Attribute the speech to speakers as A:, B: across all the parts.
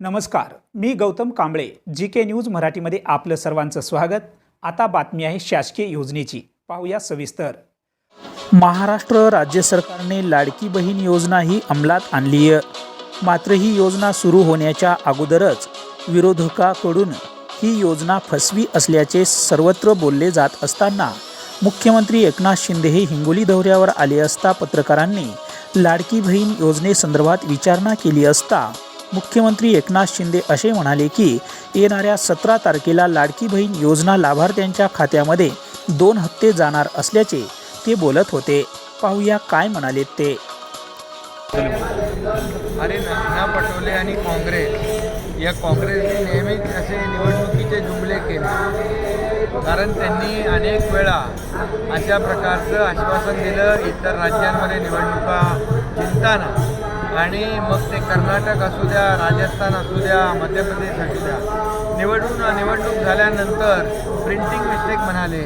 A: नमस्कार मी Gautam Kamble G K news मराठीमध्ये आपलं सर्वांचं स्वागत. आता बातमी आहे शासकीय योजनेची. पाहूया सविस्तर. महाराष्ट्र राज्य सरकारने लाडकी बहीण योजना ही अंमलात आणली आहे. मात्र ही योजना सुरू होण्याच्या अगोदरच विरोधकाकडून ही योजना फसवी असल्याचे सर्वत्र बोलले जात असताना मुख्यमंत्री एकनाथ शिंदे हे हिंगोली दौऱ्यावर आले असता पत्रकारांनी लाडकी बहीण योजनेसंदर्भात विचारणा केली असता मुख्यमंत्री एकनाथ शिंदे असे म्हणाले की येणाऱ्या सतरा तारखेला लाडकी बहीण योजना लाभार्थ्यांच्या खात्यामध्ये दोन हप्ते जाणार असल्याचे ते बोलत होते. पाहूया काय म्हणाले ते.
B: अरे नाना पटोले आणि काँग्रेस. या काँग्रेसने नेहमीच असे निवडणुकीचे जुमले केले. कारण त्यांनी अनेक वेळा अशा प्रकारचं आश्वासन दिलं इतर राज्यांमध्ये निवडणुका जिंकताना. आणि मग ते कर्नाटक असू द्या राजस्थान असू द्या मध्य प्रदेश असू द्या. निवडून निवडणूक झाल्यानंतर प्रिंटिंग मिस्टेक म्हणाले.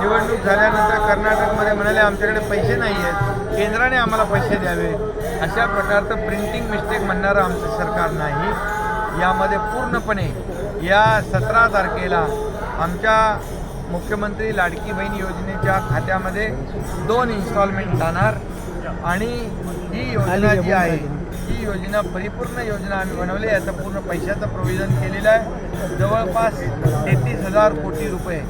B: निवडणूक झाल्यानंतर कर्नाटकमध्ये म्हणाले आमच्याकडे पैसे नाही आहेत. केंद्राने आम्हाला पैसे द्यावे. अशा प्रकारचं प्रिंटिंग मिस्टेक म्हणणारं आमचं सरकार नाही. यामध्ये पूर्णपणे या सतरा तारखेला आमच्या मुख्यमंत्री लाडकी बहीण योजनेच्या खात्यामध्ये दोन इन्स्टॉलमेंट जाणार. आणि ही योजना जी आहे ही योजना परिपूर्ण योजना आम्ही बनवली याचं पूर्ण पैशाचं प्रोव्हिजन केलेलं आहे. जवळपास तेहतीस हजार कोटी रुपये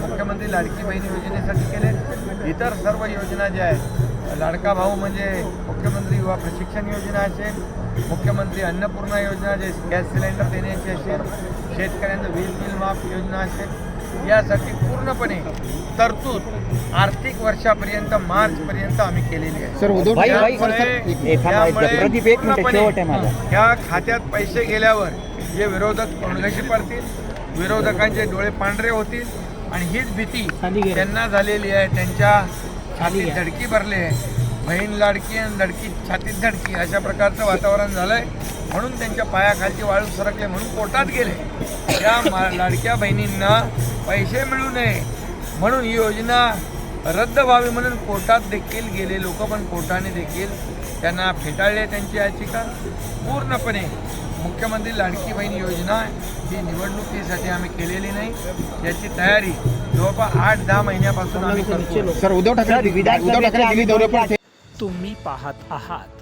B: मुख्यमंत्री लाडकी बहीण योजनेसाठी केले. इतर सर्व योजना ज्या आहेत लाडका भाऊ म्हणजे मुख्यमंत्री युवा प्रशिक्षण योजना असेल मुख्यमंत्री अन्नपूर्णा योजना जे गॅस सिलेंडर देण्याची असेल शेतकऱ्यांचं वीज बिल माफ योजना असेल यासाठी पूर्णपणे तरतूद आर्थिक वर्षापर्यंत मार्चपर्यंत आम्ही केलेली आहे.
C: सर उद्धव
D: सर, सर, एक- एक-
B: त्यामुळे
D: प्रदीप, एक मिनिट,
B: पूर्णपणे
D: शेवट आहे माझा.
B: ह्या खात्यात पैसे गेल्यावर जे विरोधक तोंडघशी पडतील विरोधकांचे डोळे पांढरे होतील आणि हीच भीती त्यांना झालेली आहे. त्यांच्या छातीत धडकी भरली आहे. बहीण लाडकी आणि धडकी छातीत धडकी अशा प्रकारचं वातावरण झालंय. म्हणून त्यांच्या पायाखालची वाळू सरकले म्हणून कोर्टात गेले. त्या मा लाडक्या बहिणींना पैसे मिळू नये म्हणून ही योजना रद्द व्हावी म्हणून कोर्टात देखील गेले लोक पण कोर्टाने देखील त्यांना फेटाळले त्यांची याचिका. पूर्णपणे मुख्यमंत्री लाडकी बहीण योजना ही निवडणुकीसाठी आम्ही केलेली नाही. याची तयारी जवळपास आठ दहा महिन्यापासून आम्ही करतो
C: सर उद्धव ठाकरे
A: तुम्ही पाहत आहात.